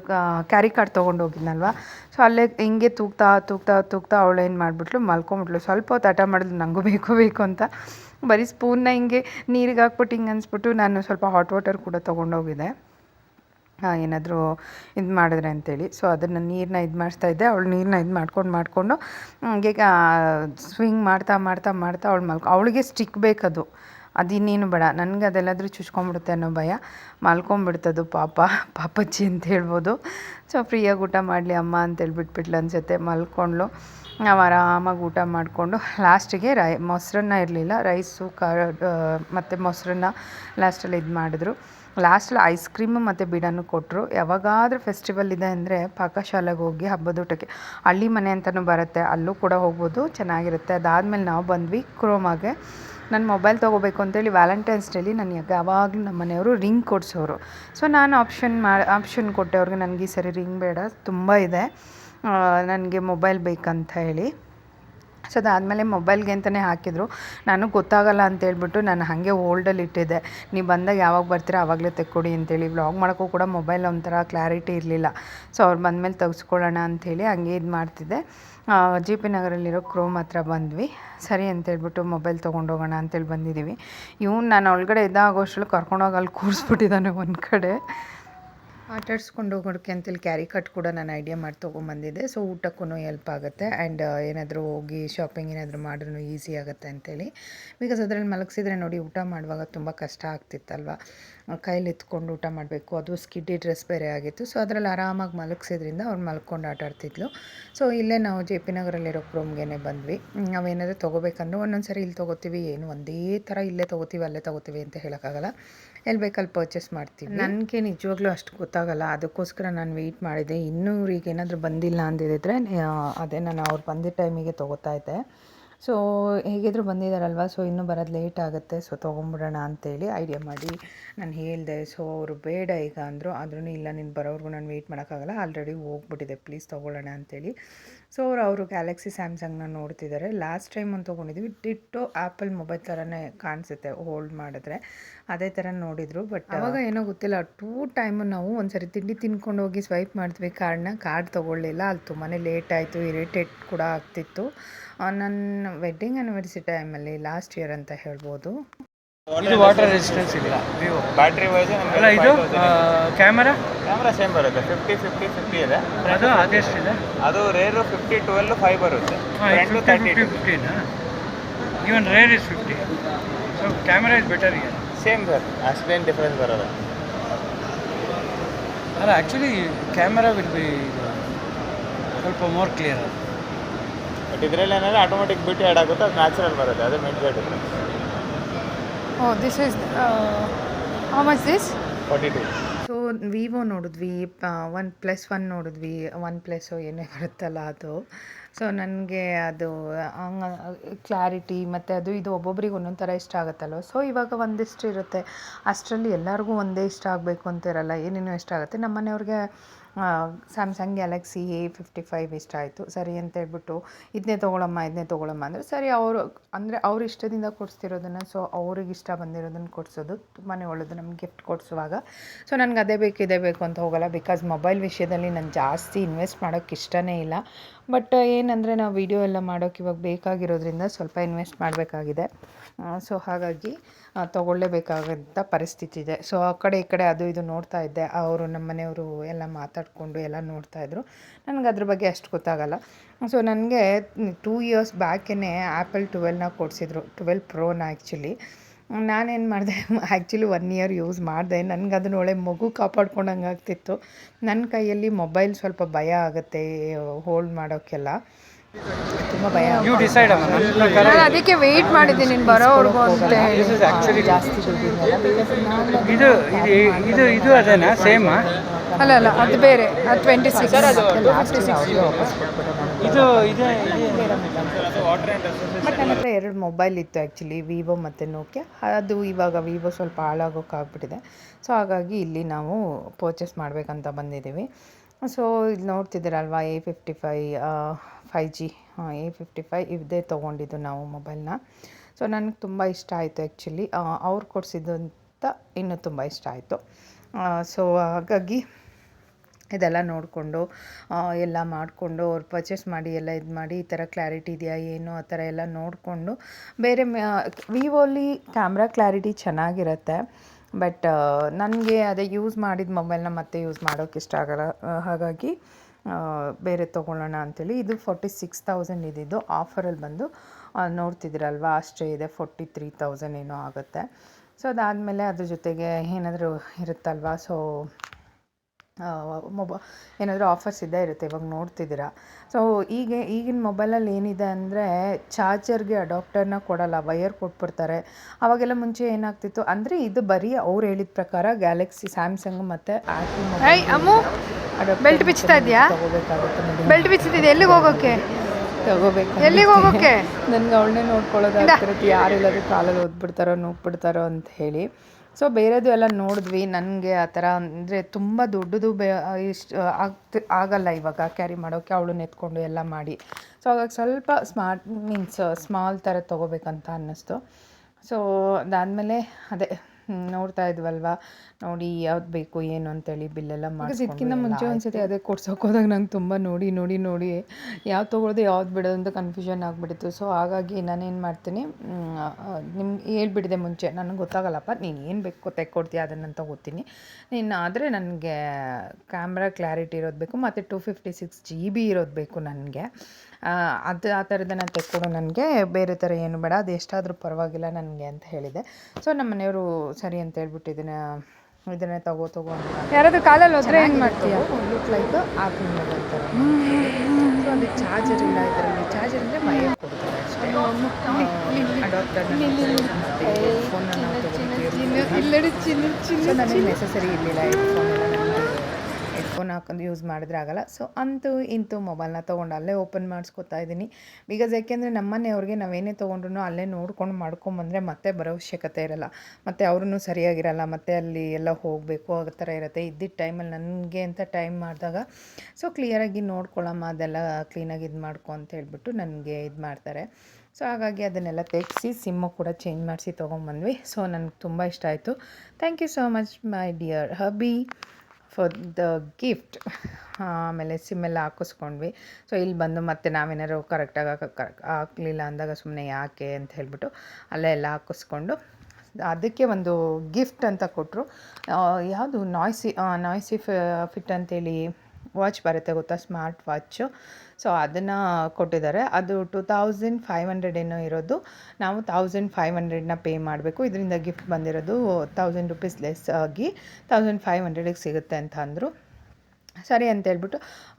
ಕ್ಯಾರಿ ಕಾರ್ಡ್ ತೊಗೊಂಡು ಹೋಗಿದ್ನಲ್ವ? ಸೊ ಅಲ್ಲೇ ಹಿಂಗೆ ತೂಗ್ತಾ ತೂಗ್ತಾ ತೂಗ್ತಾ ಅವಳು ಏನು ಮಾಡಿಬಿಟ್ಲು, ಮಲ್ಕೊಂಬಿಟ್ಲು. ಸ್ವಲ್ಪ ಹೊತ್ತು ಆಟ ಮಾಡಿದ್ಲು ನನಗೂ ಬೇಕು ಬೇಕು ಅಂತ. ಬರೀ ಸ್ಪೂನ್ನ ಹಿಂಗೆ ನೀರಿಗೆ ಹಾಕ್ಬಿಟ್ಟು ಹಿಂಗೆ ಅನ್ಸ್ಬಿಟ್ಟು ನಾನು ಸ್ವಲ್ಪ ಹಾಟ್ ವಾಟರ್ ಕೂಡ ತೊಗೊಂಡೋಗಿದ್ದೆ ಏನಾದರೂ ಇದು ಮಾಡಿದ್ರೆ ಅಂತೇಳಿ. ಸೊ ಅದನ್ನು ನೀರನ್ನ ಇದು ಮಾಡಿಸ್ತಾ ಇದ್ದೆ. ಅವಳು ನೀರನ್ನ ಇದು ಮಾಡ್ಕೊಂಡು ಮಾಡಿಕೊಂಡು, ಹಂಗೆ ಸ್ವಿಂಗ್ ಮಾಡ್ತಾ ಮಾಡ್ತಾ ಮಾಡ್ತಾ ಅವಳು ಮಲ್ಕೊ, ಅವಳಿಗೆ ಸ್ಟಿಕ್ ಬೇಕದು. ಅದಿನ್ನೇನು ಬೇಡ. ನನಗೆ ಅದೆಲ್ಲಾದರೂ ಚುಚ್ಕೊಂಬಿಡುತ್ತೆ ಅನ್ನೋ ಭಯ. ಮಲ್ಕೊಂಬಿಡ್ತದು ಪಾಪ ಪಾಪಚ್ಚಿ ಅಂತ ಹೇಳ್ಬೋದು. ಸೊ, ಫ್ರೀಯಾಗಿ ಊಟ ಮಾಡಲಿ ಅಮ್ಮ ಅಂತ ಬಿಟ್ಬಿಟ್ಲು ಅನ್ಸುತ್ತೆ. ಮಲ್ಕೊಂಡ್ಲು. ನಾವು ಆರಾಮಾಗಿ ಊಟ ಮಾಡಿಕೊಂಡು ಲಾಸ್ಟಿಗೆ ರೈ, ಮೊಸರನ್ನ ಇರಲಿಲ್ಲ. ರೈಸು ಖಾರ ಮತ್ತು ಮೊಸರನ್ನ ಲಾಸ್ಟಲ್ಲಿ ಇದು ಮಾಡಿದ್ರು. ಲಾಸ್ಟಲ್ಲಿ ಐಸ್ ಕ್ರೀಮು ಮತ್ತು ಬಿಡನ್ನು ಕೊಟ್ಟರು ಯಾವಾಗಾದರೂ ಫೆಸ್ಟಿವಲ್ ಇದೆ ಅಂದರೆ ಪಾಕಶಾಲೆಗೆ ಹೋಗಿ ಹಬ್ಬದ ಊಟಕ್ಕೆ. ಹಳ್ಳಿ ಮನೆ ಅಂತಲೂ ಬರುತ್ತೆ. ಅಲ್ಲೂ ಕೂಡ ಹೋಗ್ಬೋದು. ಚೆನ್ನಾಗಿರುತ್ತೆ. ಅದಾದಮೇಲೆ ನಾವು ಬಂದ್ವಿ ಕ್ರೋಮಾಗೆ. ನನ್ನ ಮೊಬೈಲ್ ತೊಗೋಬೇಕು ಅಂತೇಳಿ ವ್ಯಾಲೆಂಟೈನ್ಸ್ ಡೇಲಿ ನನಗೆ ಯಾವಾಗಲೂ ನಮ್ಮ ಮನೆಯವರು ರಿಂಗ್ ಕೊಡಿಸೋರು. ಸೊ ನಾನು ಆಪ್ಷನ್ ಮಾ, ಆಪ್ಷನ್ ಕೊಟ್ಟೆ ಅವ್ರಿಗೆ, ನನಗೆ ಈ ಸರಿ ರಿಂಗ್ ಬೇಡ, ತುಂಬ ಇದೆ. ನನಗೆ ಮೊಬೈಲ್ ಬೇಕಂತ ಹೇಳಿ. ಸೊ ಅದಾದಮೇಲೆ ಮೊಬೈಲ್ಗೆ ಅಂತಲೇ ಹಾಕಿದರು. ನಾನು ಗೊತ್ತಾಗಲ್ಲ ಅಂತ ಹೇಳ್ಬಿಟ್ಟು ನಾನು ಹಾಗೆ ಓಲ್ಡಲ್ಲಿ ಇಟ್ಟಿದ್ದೆ. ನೀವು ಬಂದಾಗ ಯಾವಾಗ ಬರ್ತೀರಾ ಆವಾಗಲೇ ತೆಕ್ಕೊಡಿ ಅಂತೇಳಿ. ವ್ಲಾಗ್ ಮಾಡೋಕ್ಕೂ ಕೂಡ ಮೊಬೈಲ್ ಒಂಥರ ಕ್ಲಾರಿಟಿ ಇರಲಿಲ್ಲ. ಸೊ ಅವ್ರು ಬಂದಮೇಲೆ ತೆಗ್ಸ್ಕೊಳ್ಳೋಣ ಅಂಥೇಳಿ ಹಂಗೆ ಇದು ಮಾಡ್ತಿದ್ದೆ. ಜಿ ಪಿ ನಗರಲ್ಲಿರೋ ಕ್ರೋಮ್ ಹತ್ರ ಬಂದ್ವಿ. ಸರಿ ಅಂತೇಳ್ಬಿಟ್ಟು ಮೊಬೈಲ್ ತೊಗೊಂಡೋಗೋಣ ಅಂತೇಳಿ ಬಂದಿದ್ದೀವಿ. ಇವ್ನು ನಾನು ಒಳಗಡೆ ಇದಾಗೋಷ್ಟ್ರಲ್ಲಿ ಕರ್ಕೊಂಡೋಗಿ ಅಲ್ಲಿ ಕೂರಿಸ್ಬಿಟ್ಟಿದ್ದಾನೆ ಒಂದು ಕಡೆ. ಆಟಾಡ್ಸ್ಕೊಂಡು ಹೋಗೋಕ್ಕೆ ಅಂತೇಳಿ ಕ್ಯಾರಿ ಕಟ್ ಕೂಡ ನಾನು ಐಡಿಯಾ ಮಾಡಿ ತೊಗೊಂಬಂದಿದ್ದೆ. ಸೊ ಊಟಕ್ಕೂ ಹೆಲ್ಪ್ ಆಗುತ್ತೆ. ಆ್ಯಂಡ್ ಏನಾದರೂ ಹೋಗಿ ಶಾಪಿಂಗ್ ಏನಾದರೂ ಮಾಡಿದ್ರು ಈಸಿ ಆಗುತ್ತೆ ಅಂತೇಳಿ. ಬಿಕಾಸ್ ಅದರಲ್ಲಿ ಮಲಗಿಸಿದ್ರೆ ನೋಡಿ ಊಟ ಮಾಡುವಾಗ ತುಂಬ ಕಷ್ಟ ಆಗ್ತಿತ್ತಲ್ವ? ಕೈಲಿ ಎತ್ಕೊಂಡು ಊಟ ಮಾಡಬೇಕು. ಅದು ಸ್ಕಿಡ್ಡಿ ಡ್ರೆಸ್ ಬೇರೆ ಆಗಿತ್ತು. ಸೊ ಅದರಲ್ಲಿ ಆರಾಮಾಗಿ ಮಲಗಿಸಿದ್ರಿಂದ ಅವ್ರು ಮಲ್ಕೊಂಡು ಆಟ ಆಡ್ತಿದ್ಲು. ಸೊ ಇಲ್ಲೇ ನಾವು ಜೆ ಪಿ ನಗರಲ್ಲಿರೋ ರೂಮ್ಗೆ ಬಂದ್ವಿ. ನಾವೇನಾದರೂ ತೊಗೋಬೇಕಂದ್ರೆ ಒಂದೊಂದು ಸರಿ ಇಲ್ಲಿ ತೊಗೋತೀವಿ. ಏನು ಒಂದೇ ಥರ ಇಲ್ಲೇ ತೊಗೋತೀವಿ, ಅಲ್ಲೇ ತೊಗೋತೀವಿ ಅಂತ ಹೇಳೋಕ್ಕಾಗಲ್ಲ. ಎಲ್ಲಿ ಬೇಕಲ್ಲಿ ಪರ್ಚೇಸ್ ಮಾಡ್ತೀವಿ. ನನಗೆ ನಿಜವಾಗ್ಲೂ ಅಷ್ಟು ಗೊತ್ತಾಗಲ್ಲ. ಅದಕ್ಕೋಸ್ಕರ ನಾನು ವೆಯ್ಟ್ ಮಾಡಿದೆ. ಇನ್ನೂ ಇವ್ರಿಗೆ ಏನಾದರೂ ಬಂದಿಲ್ಲ ಅಂದಿದ್ರೆ ಅದೇ ನಾನು ಅವ್ರು ಬಂದಿದ್ದ ಟೈಮಿಗೆ ತೊಗೋತಾ ಇದ್ದೆ. ಸೊ ಹೇಗಿದ್ರು ಬಂದಿದ್ದಾರಲ್ವ ಸೊ ಇನ್ನೂ ಬರೋದು ಲೇಟ್ ಆಗುತ್ತೆ. ಸೊ ತೊಗೊಂಬಿಡೋಣ ಅಂತೇಳಿ ಐಡಿಯಾ ಮಾಡಿ ನಾನು ಹೇಳಿದೆ. ಸೊ ಅವರು ಬೇಡ ಈಗ ಅಂದರು. ಆದ್ರೂ ಇಲ್ಲ, ನೀನು ಬರೋವರೆಗೂ ನಾನು ವೆಯ್ಟ್ ಮಾಡೋಕ್ಕಾಗಲ್ಲ. ಆಲ್ರೆಡಿ ಹೋಗ್ಬಿಟ್ಟಿದೆ. ಪ್ಲೀಸ್ ತೊಗೊಳ್ಳೋಣ ಅಂತೇಳಿ. ಸೊ ಅವರು ಅವರು ಗ್ಯಾಲಕ್ಸಿ ಸ್ಯಾಮ್ಸಂಗ್ನ ನೋಡ್ತಿದ್ದಾರೆ ಲಾಸ್ಟ್ ಟೈಮ್ ಒಂದು ತೊಗೊಂಡಿದ್ವಿ. ಡಿಟ್ಟೋ ಆ್ಯಪಲ್ ಮೊಬೈಲ್ ಥರನೇ ಕಾಣಿಸುತ್ತೆ ಹೋಲ್ಡ್ ಮಾಡಿದ್ರೆ. ಅದೇ ಥರ ನೋಡಿದ್ರು ಬಟ್ ಅವಾಗ ಏನೋ ಗೊತ್ತಿಲ್ಲ. ಟೂ ಟೈಮು ನಾವು ಒಂದ್ಸರಿ ತಿಂಡಿ ತಿನ್ಕೊಂಡು ಹೋಗಿ ಸ್ವೈಪ್ ಮಾಡಿದ್ವಿ ಕಾರ್ಡ್ನ ಕಾರ್ಡ್ ತೊಗೊಳ್ಳಿಲ್ಲ. ಅಲ್ಲಿ ತುಂಬಾ ಲೇಟ್ ಆಯಿತು. ಇರಿಟೇಟ್ ಕೂಡ ಆಗ್ತಿತ್ತು. ನನ್ನ ವೆಡ್ಡಿಂಗ್ ಆ್ಯನಿವರ್ಸರಿ ಟೈಮಲ್ಲಿ ಲಾಸ್ಟ್ ಇಯರ್ ಅಂತ ಹೇಳ್ಬೋದು. ಇದು ವಾಟರ್ ರೆಸಿಸ್ಟೆನ್ಸ್ ಇಲ್ಲ. ವಿವೋ ಬ್ಯಾಟ್ರಿ ವೈಸ್ ಅಲ್ಲ ಇದು ಕ್ಯಾಮರಾ ಕ್ಯಾಮರಾ ಸೇಮ್ ಬರುತ್ತೆ. ಫಿಫ್ಟಿ ಫಿಫ್ಟಿ ಫಿಫ್ಟಿ ಇದೆ. ಅದು ಅದೆಷ್ಟಿದೆ? ಅದು ರೇರ್ ಫಿಫ್ಟಿ ಟ್ವೆಲ್ ಫೈವ್ ಬರುತ್ತೆ. Front fifty thirty even rear is fifty so camera is better ಈಗ ಸೇಮ್ ಸರ್ ಅಷ್ಟೇನು ಡಿಫ್ರೆನ್ಸ್ ಬರೋದು. ಅಲ್ಲ ಆ್ಯಕ್ಚುಲಿ ಕ್ಯಾಮರಾ ವಿಲ್ ಬಿ ಸ್ವಲ್ಪ ಮೋರ್ ಕ್ಲಿಯರ್ ಬಟ್ ಇದರಲ್ಲಿ ಏನಂದರೆ ಆಟೋಮೆಟಿಕ್ ಬಿಟ್ಟು ಆ್ಯಡ್ ಆಗುತ್ತೆ ಅದು ನ್ಯಾಚುರಲ್ ಬರುತ್ತೆ. ಅದು bit difference oh this is how much this forty two so Vivo ನೋಡಿದ್ವಿ ಒನ್ ಪ್ಲಸ್ ಒನ್ ನೋಡಿದ್ವಿ ಒನ್ ಪ್ಲಸ್ಸು ಏನೇ ಬರುತ್ತಲ್ಲ ಅದು. ಸೊ ನನಗೆ ಅದು ಕ್ಲಾರಿಟಿ ಮತ್ತು ಅದು ಇದು ಒಬ್ಬೊಬ್ರಿಗೆ ಒಂದೊಂದು ಥರ ಇಷ್ಟ ಆಗುತ್ತಲ್ವ? ಸೊ ಇವಾಗ ಒಂದಿಷ್ಟು ಇರುತ್ತೆ. ಅಷ್ಟರಲ್ಲಿ ಎಲ್ಲರಿಗೂ ಒಂದೇ ಇಷ್ಟ ಆಗಬೇಕು ಅಂತ ಇರಲ್ಲ ಏನೇನೋ ಇಷ್ಟ ಆಗುತ್ತೆ. ನಮ್ಮ ಮನೆಯವ್ರಿಗೆ Samsung Galaxy A fifty five ಇಷ್ಟ ಆಯಿತು ಸರಿ ಅಂತ ಹೇಳ್ಬಿಟ್ಟು ಇದನ್ನೇ ತೊಗೊಳಮ್ಮ ಇದನ್ನೇ ತೊಗೊಳಮ್ಮ ಅಂದರೆ, ಸರಿ ಅವರು, ಅಂದರೆ ಅವ್ರ ಇಷ್ಟದಿಂದ ಕೊಡಿಸ್ತಿರೋದನ್ನು ಸೊ ಅವ್ರಿಗೆ ಇಷ್ಟ ಬಂದಿರೋದನ್ನು ಕೊಡಿಸೋದು ತುಂಬಾ ಒಳ್ಳೆಯದು ನಮ್ಗೆ ಗಿಫ್ಟ್ ಕೊಡಿಸುವಾಗ. ಸೊ ನನಗೆ ಅದೇ ಬೇಕು, ಇದೇ ಬೇಕು ಅಂತ ಹೋಗಲ್ಲ ಬಿಕಾಸ್ ಮೊಬೈಲ್ ವಿಷಯದಲ್ಲಿ ನಾನು ಜಾಸ್ತಿ ಇನ್ವೆಸ್ಟ್ ಮಾಡೋಕ್ಕೆ ಇಷ್ಟನೇ ಇಲ್ಲ. ಬಟ್ ಏನಂದರೆ ನಾವು ವೀಡಿಯೋ ಎಲ್ಲ ಮಾಡೋಕ್ಕೆ ಇವಾಗ ಬೇಕಾಗಿರೋದ್ರಿಂದ ಸ್ವಲ್ಪ ಇನ್ವೆಸ್ಟ್ ಮಾಡಬೇಕಾಗಿದೆ. ಸೊ ಹಾಗಾಗಿ ತೊಗೊಳ್ಳೇಬೇಕಾಗಂಥ ಪರಿಸ್ಥಿತಿ ಇದೆ. ಸೊ ಆ ಕಡೆ ಈ ಕಡೆ ಅದು ಇದು ನೋಡ್ತಾ ಇದ್ದೆ. ಅವರು ನಮ್ಮ ಮನೆಯವರು ಎಲ್ಲ ಮಾತಾಡಿಕೊಂಡು ಎಲ್ಲ ನೋಡ್ತಾ ನನಗೆ ಅದ್ರ ಬಗ್ಗೆ ಅಷ್ಟು ಗೊತ್ತಾಗಲ್ಲ. ಸೊ ನನಗೆ ಟೂ ಇಯರ್ಸ್ ಬ್ಯಾಕೇ ಆ್ಯಪಲ್ ಟ್ವೆಲ್ನ ಕೊಡಿಸಿದ್ರು. ಟ್ವೆಲ್ ಪ್ರೋನ ಆ್ಯಕ್ಚುಲಿ ನಾನೇನು ಮಾಡಿದೆ ಆ್ಯಕ್ಚುಲಿ ಒನ್ ಇಯರ್ ಯೂಸ್ ಮಾಡಿದೆ. ನನಗೆ ಅದನ್ನ ಒಳ್ಳೆ ಮಗು ಕಾಪಾಡ್ಕೊಂಡಂಗೆ ಆಗ್ತಿತ್ತು. ನನ್ನ ಕೈಯಲ್ಲಿ ಮೊಬೈಲ್ ಸ್ವಲ್ಪ ಭಯ ಆಗುತ್ತೆ ಹೋಲ್ಡ್ ಮಾಡೋಕ್ಕೆಲ್ಲ. ತುಂಬ ಭಯ ನಾನು ಅದಕ್ಕೆ ವೆಯ್ಟ್ ಮಾಡಿದ್ದೀನಿ ನೀನು ಬರೋವರೆಗೂ ಅಂತ ಹೇಳಿ. ಜಾಸ್ತಿ ಇದು ಇದು ಇದು ಇದು ಅದೇನಾ ಸೇಮಾ ಅಲ್ಲ ಅಲ್ಲ ಅದು ಬೇರೆ. ಅದು ಟ್ವೆಂಟಿ ಸಿಕ್ಸ್ ಇದು ಇದು ನನ್ನ ಹತ್ರ ಎರಡು ಮೊಬೈಲ್ ಇತ್ತು ಆ್ಯಕ್ಚುಲಿ, ವಿವೋ ಮತ್ತು ನೋಕಿಯಾ. ಅದು ಇವಾಗ ವಿವೋ ಸ್ವಲ್ಪ ಹಾಳಾಗೋಕ್ಕಾಗ್ಬಿಟ್ಟಿದೆ. ಸೊ, ಹಾಗಾಗಿ ಇಲ್ಲಿ ನಾವು ಪರ್ಚೇಸ್ ಮಾಡಬೇಕಂತ ಬಂದಿದ್ದೀವಿ. ಸೊ, ಇಲ್ಲಿ ನೋಡ್ತಿದ್ದೀರಲ್ವಾ, A fifty five five G A fifty five ಇದೇ ತೊಗೊಂಡಿದ್ದು ನಾವು ಮೊಬೈಲ್ನ. ಸೊ, ನನಗೆ ತುಂಬ ಇಷ್ಟ ಆಯಿತು ಆ್ಯಕ್ಚುಲಿ. ಅವ್ರು ಕೊಡಿಸಿದಂತ ಇನ್ನೂ ತುಂಬ ಇಷ್ಟ ಆಯಿತು. ಸೊ, ಹಾಗಾಗಿ ಇದೆಲ್ಲ ನೋಡಿಕೊಂಡು ಎಲ್ಲ ಮಾಡಿಕೊಂಡು, ಅವ್ರು ಪರ್ಚೇಸ್ ಮಾಡಿ, ಎಲ್ಲ ಇದು ಮಾಡಿ, ಈ ಥರ ಕ್ಲಾರಿಟಿ ಇದೆಯಾ, ಏನು, ಆ ಥರ ಎಲ್ಲ ನೋಡಿಕೊಂಡು, ಬೇರೆ ವಿವೋಲಿ ಕ್ಯಾಮ್ರಾ ಕ್ಲಾರಿಟಿ ಚೆನ್ನಾಗಿರುತ್ತೆ ಬಟ್ ನನಗೆ ಅದೇ ಯೂಸ್ ಮಾಡಿದ ಮೊಬೈಲ್ನ ಮತ್ತೆ ಯೂಸ್ ಮಾಡೋಕ್ಕೆ ಇಷ್ಟ ಆಗಲ್ಲ ಹಾಗಾಗಿ ಬೇರೆ ತೊಗೊಳ್ಳೋಣ ಅಂಥೇಳಿ ಇದು ಫೋರ್ಟಿ ಸಿಕ್ಸ್ ತೌಸಂಡ್ ಇದ್ದಿದ್ದು ಆಫರಲ್ಲಿ ಬಂದು ನೋಡ್ತಿದ್ದೀರಲ್ವ ಅಷ್ಟೇ ಇದೆ ಫೋರ್ಟಿ ತ್ರೀ ತೌಸಂಡ್ ಏನೋ ಆಗುತ್ತೆ ಸೊ ಅದಾದಮೇಲೆ ಅದ್ರ ಜೊತೆಗೆ ಏನಾದರೂ ಇರುತ್ತಲ್ವ ಸೊ ಮೊಬ ಏನಾದರೂ ಆಫರ್ಸ್ ಇದ್ದೇ ಇರುತ್ತೆ ಇವಾಗ ನೋಡ್ತಿದ್ದೀರಾ. ಸೊ ಈಗ ಈಗಿನ ಮೊಬೈಲಲ್ಲಿ ಏನಿದೆ ಅಂದರೆ ಚಾರ್ಜರ್ಗೆ ಅಡಾಪ್ಟರ್ನ ಕೊಡಲ್ಲ ವಯರ್ ಕೊಟ್ಬಿಡ್ತಾರೆ. ಅವಾಗೆಲ್ಲ ಮುಂಚೆ ಏನಾಗ್ತಿತ್ತು ಅಂದರೆ ಇದು ಬರೀ ಅವ್ರು ಹೇಳಿದ ಪ್ರಕಾರ ಗ್ಯಾಲಕ್ಸಿ ಸ್ಯಾಮ್ಸಂಗ್ ಮತ್ತು ಆಪಲ್ ಬೆಲ್ಟ್ ಬಿಚ್ತಾ ಇದೆಯಾ? ಬೆಲ್ಟ್ ಬಿಚ್ಚಿದೆ ಎಲ್ಲಿಗೆ ಹೋಗೋಕೆ? ತಗೋಬೇಕು ಎಲ್ಲಿಗೆ ಹೋಗೋಕೆ? ನನಗೆ ಅವಳನ್ನೇ ನೋಡ್ಕೊಳ್ಳೋದಾಗ್ತಿರುತ್ತೆ ಇಲ್ಲದ ಕಾಲಲ್ಲಿ ಓದ್ಬಿಡ್ತಾರೋ ನೋಡ್ಬಿಡ್ತಾರೋ ಅಂತ ಹೇಳಿ. ಸೊ ಬೇರೆದು ಎಲ್ಲ ನೋಡಿದ್ವಿ. ನನಗೆ ಆ ಥರ ಅಂದರೆ ತುಂಬ ದೊಡ್ಡದು ಬೇ ಇಷ್ಟು ಆಗ್ತ, ಆಗಲ್ಲ ಇವಾಗ ಕ್ಯಾರಿ ಮಾಡೋಕ್ಕೆ ಅವಳನ್ನ ಎತ್ಕೊಂಡು ಎಲ್ಲ ಮಾಡಿ. ಸೊ ಹಾಗಾಗಿ ಸ್ವಲ್ಪ ಸ್ಮಾರ್ಟ್ ಮೀನ್ಸ್ ಸ್ಮಾಲ್ ಥರ ತೊಗೋಬೇಕಂತ ಅನ್ನಿಸ್ತು. ಸೊ ಅದಾದಮೇಲೆ ಅದೇ ನೋಡ್ತಾ ಇದ್ವಲ್ವಾ? ನೋಡಿ ಯಾವ್ದು ಬೇಕು ಏನು ಅಂತೇಳಿ ಬಿಲ್ಲೆಲ್ಲ ಮಾಡಿ ಇದಕ್ಕಿಂತ ಮುಂಚೆ ಒಂದ್ಸತಿ ಅದೇ ಕೊಡ್ಸೋಕೆ ಹೋದಾಗ ನಂಗೆ ತುಂಬ ನೋಡಿ ನೋಡಿ ನೋಡಿ ಯಾವ್ದು ತೊಗೊಳೋದು ಯಾವ್ದು ಬಿಡೋದು ಅಂತ ಕನ್ಫ್ಯೂಷನ್ ಆಗಿಬಿಡ್ತು. ಸೊ ಹಾಗಾಗಿ ನಾನೇನು ಮಾಡ್ತೀನಿ ನಿಮ್ಗೆ ಹೇಳ್ಬಿಟ್ಟಿದೆ ಮುಂಚೆ ನನಗೆ ಗೊತ್ತಾಗಲ್ಲಪ್ಪ ನೀನು ಏನು ಬೇಕು ತೆಕ್ಕೊಡ್ತೀಯ ಅದನ್ನು ತಗೋತೀನಿ ನೀನು ಆದರೆ ನನಗೆ ಕ್ಯಾಮ್ರಾ ಕ್ಲಾರಿಟಿ ಇರೋದು ಬೇಕು ಮತ್ತು two fifty six G B ಇರೋದು ಬೇಕು ನನಗೆ. ಅದು ಆ ಥರದನ್ನು ತೆಕ್ಕೊಡು ನನಗೆ ಬೇರೆ ಥರ ಏನು ಬೇಡ ಅದು ಎಷ್ಟಾದರೂ ಪರವಾಗಿಲ್ಲ ನನಗೆ ಅಂತ ಹೇಳಿದೆ. ಸೊ ನಮ್ಮ ಮನೆಯವರು ಸರಿ ಅಂತ ಹೇಳ್ಬಿಟ್ಟು ಇದನ್ನು ಇದನ್ನೇ ತಗೋ ತಗೋ ಅಂತ ಯಾರಾದರೂ ಕಾಲಲ್ಲಿ ಹೋದ್ರೆ ಏನು ಮಾಡ್ತೀಯ? ಲುಕ್ ಲೈಕ್ ಮೊಬೈಲ್ ಥರ ಸೊ ಅದು ಚಾರ್ಜರ್ ಇಲ್ಲ ಇದರಲ್ಲಿ. ಚಾರ್ಜರ್ ಅಂದರೆ ಮೈ ಕೊಡ್ತಾರೆ ಅಷ್ಟೇ. ಅಡಾಪ್ಟರ್ ಸೊ ನನಗೆ ನೆಸಸರಿ ಇರಲಿಲ್ಲ ಹೆಡ್ಫೋನ್ ನನಗೆ ಹಾಕೊಂಡು ಯೂಸ್ ಮಾಡಿದ್ರೆ ಆಗಲ್ಲ. ಸೊ ಅಂತೂ ಇಂತೂ ಮೊಬೈಲ್ನ ತೊಗೊಂಡು ಅಲ್ಲೇ ಓಪನ್ ಮಾಡಿಸ್ಕೊತಾ ಇದ್ದೀನಿ. ಬಿಕಾಸ್ ಯಾಕೆಂದರೆ ನಮ್ಮನೆಯವ್ರಿಗೆ ನಾವೇನೇ ತೊಗೊಂಡ್ರು ಅಲ್ಲೇ ನೋಡ್ಕೊಂಡು ಮಾಡ್ಕೊಂಬಂದರೆ ಮತ್ತೆ ಬರೋ ಅವಶ್ಯಕತೆ ಇರಲ್ಲ. ಮತ್ತು ಅವ್ರೂ ಸರಿಯಾಗಿರಲ್ಲ, ಮತ್ತು ಅಲ್ಲಿ ಎಲ್ಲ ಹೋಗಬೇಕು, ಆ ಥರ ಇರುತ್ತೆ. ಇದ್ದಿದ್ದ ಟೈಮಲ್ಲಿ ನನಗೆ ಅಂತ ಟೈಮ್ ಮಾಡಿದಾಗ ಸೊ ಕ್ಲಿಯರಾಗಿ ನೋಡ್ಕೊಳ್ಳಮ್ಮ ಅದೆಲ್ಲ ಕ್ಲೀನಾಗಿ ಇದು ಮಾಡ್ಕೊ ಅಂತ ಹೇಳ್ಬಿಟ್ಟು ನನಗೆ ಇದು ಮಾಡ್ತಾರೆ. ಸೊ ಹಾಗಾಗಿ ಅದನ್ನೆಲ್ಲ ತೆಗೆಸಿ ಸಿಮ್ಮು ಕೂಡ ಚೇಂಜ್ ಮಾಡಿಸಿ ತೊಗೊಂಬಂದ್ವಿ. ಸೊ ನನಗೆ ತುಂಬ ಇಷ್ಟ ಆಯಿತು. Thank you so much my dear hubby for the gift ಆಮೇಲೆ ಸಿಮ್ಮೆಲ್ಲ ಹಾಕಿಸ್ಕೊಂಡ್ವಿ. ಸೊ ಇಲ್ಲಿ ಬಂದು ಮತ್ತೆ ನಾವೇನಾದ್ರು ಕರೆಕ್ಟಾಗಿ ಹಾಕಲಿಲ್ಲ ಅಂದಾಗ ಸುಮ್ಮನೆ ಯಾಕೆ ಅಂತ ಹೇಳಿಬಿಟ್ಟು ಅಲ್ಲೇ ಎಲ್ಲ ಹಾಕಿಸ್ಕೊಂಡು ಅದಕ್ಕೆ ಒಂದು ಗಿಫ್ಟ್ ಅಂತ ಕೊಟ್ಟರು ಯಾವುದು? ನಾಯ್ಸಿ ನಾಯ್ಸಿ ಫಿಟ್ ಅಂತೇಳಿ ವಾಚ್ ಬರುತ್ತೆ ಗೊತ್ತಾ? ಸ್ಮಾರ್ಟ್ ವಾಚು ಸೊ ಅದನ್ನು ಕೊಟ್ಟಿದ್ದಾರೆ. ಅದು ಟು ತೌಸಂಡ್ ಫೈವ್ ಹಂಡ್ರೆಡ್ ಏನೋ ಇರೋದು. ನಾವು ತೌಸಂಡ್ ಫೈವ್ ಹಂಡ್ರೆಡ್ನ ಪೇ ಮಾಡಬೇಕು. ಇದರಿಂದ ಗಿಫ್ಟ್ ಬಂದಿರೋದು ತೌಸಂಡ್ ರುಪೀಸ್ ಲೆಸ್ ಆಗಿ ತೌಸಂಡ್ ಫೈವ್ ಹಂಡ್ರೆಡಿಗೆ ಸಿಗುತ್ತೆ ಅಂತ ಅಂದರು. ಸರಿ ಅಂತ ಹೇಳ್ಬಿಟ್ಟು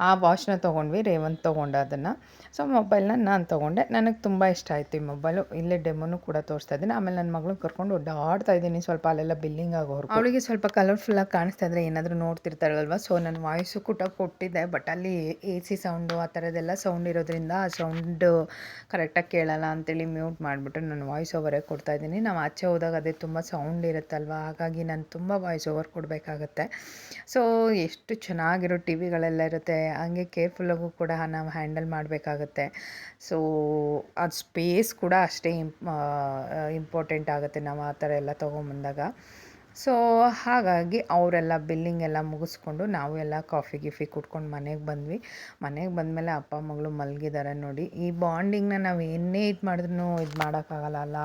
ಆ ವಾಚ್ನ ತೊಗೊಂಡ್ವಿ ರೇವಂತ್ ತೊಗೊಂಡ ಅದನ್ನು. ಸೊ ಮೊಬೈಲ್ನ ನಾನು ತೊಗೊಂಡೆ. ನನಗೆ ತುಂಬ ಇಷ್ಟ ಆಯಿತು ಈ ಮೊಬೈಲು. ಇಲ್ಲೇ ಡೆಮೋನು ಕೂಡ ತೋರಿಸ್ತಾ ಇದ್ದೀನಿ. ಆಮೇಲೆ ನನ್ನ ಮಗಳನ್ನ ಕರ್ಕೊಂಡು ಓಡಾಡ್ತಾ ಇದ್ದೀನಿ. ಸ್ವಲ್ಪ ಅಲ್ಲೆಲ್ಲ ಬಿಲ್ಲಿಂಗ್ ಆಗೋರು ಅವಳಿಗೆ ಸ್ವಲ್ಪ ಕಲರ್ಫುಲ್ಲಾಗಿ ಕಾಣಿಸ್ತಾ ಇದ್ರೆ ಏನಾದರೂ ನೋಡ್ತಿರ್ತಾರಲ್ವ ಸೊ ನನ್ನ ವಾಯ್ಸು ಕೂಡ ಕೊಟ್ಟಿದ್ದೆ. ಬಟ್ ಅಲ್ಲಿ ಎ ಸಿ ಸೌಂಡು ಆ ಥರದ್ದೆಲ್ಲ ಸೌಂಡ್ ಇರೋದ್ರಿಂದ ಆ ಸೌಂಡು ಕರೆಕ್ಟಾಗಿ ಕೇಳಲ್ಲ ಅಂತೇಳಿ ಮ್ಯೂಟ್ ಮಾಡಿಬಿಟ್ಟು ನಾನು ವಾಯ್ಸ್ ಓವರೇ ಕೊಡ್ತಾ ಇದ್ದೀನಿ. ನಾವು ಆಚೆ ಹೋದಾಗ ಅದೇ ತುಂಬ ಸೌಂಡ್ ಇರುತ್ತಲ್ವ? ಹಾಗಾಗಿ ನಾನು ತುಂಬ ವಾಯ್ಸ್ ಓವರ್ ಕೊಡಬೇಕಾಗತ್ತೆ. ಸೊ ಎಷ್ಟು ಚೆನ್ನಾಗಿರೋ ಟಿ ವಿಗಳೆಲ್ಲ ಇರುತ್ತೆ, ಹಂಗೆ ಕೇರ್ಫುಲ್ಲಾಗೂ ಕೂಡ ನಾವು ಹ್ಯಾಂಡಲ್ ಮಾಡಬೇಕಾಗತ್ತೆ. ಸೊ ಅದು ಸ್ಪೇಸ್ ಕೂಡ ಅಷ್ಟೇ ಇಂಪ್ ಇಂಪಾರ್ಟೆಂಟ್ ಆಗುತ್ತೆ ನಾವು ಆ ಥರ ಎಲ್ಲ ತೊಗೊಂಬಂದಾಗ. ಸೊ ಹಾಗಾಗಿ ಅವರೆಲ್ಲ ಬಿಲ್ಲಿಂಗ್ ಎಲ್ಲ ಮುಗಿಸ್ಕೊಂಡು ನಾವು ಎಲ್ಲ ಕಾಫಿ ಗಿಫಿ ಕುಟ್ಕೊಂಡು ಮನೆಗೆ ಬಂದ್ವಿ. ಮನೆಗೆ ಬಂದಮೇಲೆ ಅಪ್ಪ, ಮಗಳು ಮಲಗಿದ್ದಾರೆ ನೋಡಿ. ಈ ಬಾಂಡಿಂಗ್ನ ನಾವು ಏನೇ ಇದು ಮಾಡಿದ್ರೂ ಇದು ಮಾಡೋಕ್ಕಾಗಲ್ಲ ಅಲ್ಲ.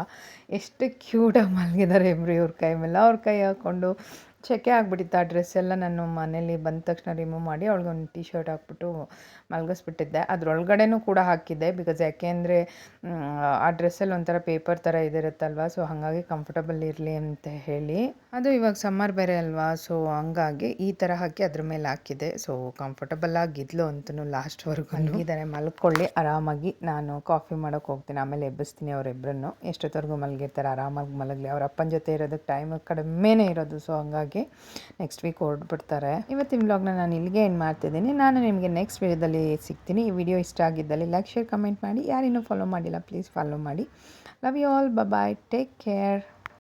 ಎಷ್ಟು ಕ್ಯೂಟಾಗಿ ಮಲಗಿದ್ದಾರೆ ಇಬ್ಬರು ಇವ್ರ ಕೈ ಮೇಲೆ ಅವ್ರ ಕೈ ಹಾಕ್ಕೊಂಡು ಸೆಕೆ ಆಗಿಬಿಟ್ಟಿತ್ತು ಆ ಡ್ರೆಸ್ ಎಲ್ಲ ನಾನು ಮನೇಲಿ ಬಂದ ತಕ್ಷಣ ರಿಮೂವ್ ಮಾಡಿ ಅವಳಿಗೊಂದು ಟಿ ಶರ್ಟ್ ಹಾಕ್ಬಿಟ್ಟು ಮಲಗಿಸ್ಬಿಟ್ಟಿದ್ದೆ. ಅದ್ರೊಳಗಡೆನೂ ಕೂಡ ಹಾಕಿದ್ದೆ ಬಿಕಾಸ್ ಯಾಕೆ ಅಂದರೆ ಆ ಡ್ರೆಸ್ಸಲ್ಲಿ ಒಂಥರ ಪೇಪರ್ ಥರ ಇದಿರುತ್ತಲ್ವ ಸೊ ಹಾಗಾಗಿ ಕಂಫರ್ಟಬಲ್ ಇರಲಿ ಅಂತ ಹೇಳಿ. ಅದು ಇವಾಗ ಸಮ್ಮರ್ ಬೇರೆ ಅಲ್ವಾ ಸೊ ಹಂಗಾಗಿ ಈ ಥರ ಹಾಕಿ ಅದ್ರ ಮೇಲೆ ಹಾಕಿದೆ ಸೊ ಕಂಫರ್ಟಬಲ್ ಆಗಿದ್ಲು ಅಂತೂ ಲಾಸ್ಟ್ವರೆಗೂ ಇದ್ದಾರೆ ಮಲ್ಕೊಳ್ಳಿ, ಆರಾಮಾಗಿ ನಾನು ಕಾಫಿ ಮಾಡೋಕೆ ಹೋಗ್ತೀನಿ, ಆಮೇಲೆ ಎಬ್ಬಿಸ್ತೀನಿ ಅವರಿಬ್ಬರನ್ನು ಎಷ್ಟೊತ್ತವರೆಗೂ ಮಲಗಿರ್ತಾರೆ, ಆರಾಮಾಗಿ ಮಲಗಲಿ. ಅವ್ರ ಅಪ್ಪನ ಜೊತೆ ಇರೋದಕ್ಕೆ ಟೈಮ್ ಕಡಿಮೆನೇ ಇರೋದು ಸೊ ಹಂಗಾಗಿ ನೆಕ್ಸ್ಟ್ ವೀಕ್ ಹೊರಡ್ಬಿಡ್ತಾರೆ. ಇವತ್ತಿನ ವ್ಲಾಗ್ನ ನಾನು ಇಲ್ಲಿಗೆ ಏನು ಮಾಡ್ತಿದ್ದೀನಿ. ನಾನು ನಿಮಗೆ ನೆಕ್ಸ್ಟ್ ವೀಡಿಯೋದಲ್ಲಿ ಸಿಗ್ತೀನಿ. ಈ ವಿಡಿಯೋ ಇಷ್ಟ ಆಗಿದ್ದಲ್ಲಿ ಲೈಕ್ ಶೇರ್ ಕಮೆಂಟ್ ಮಾಡಿ. ಯಾರಿನ್ನೂ ಫಾಲೋ ಮಾಡಿಲ್ಲ ಪ್ಲೀಸ್ ಫಾಲೋ ಮಾಡಿ. Love you all bye take care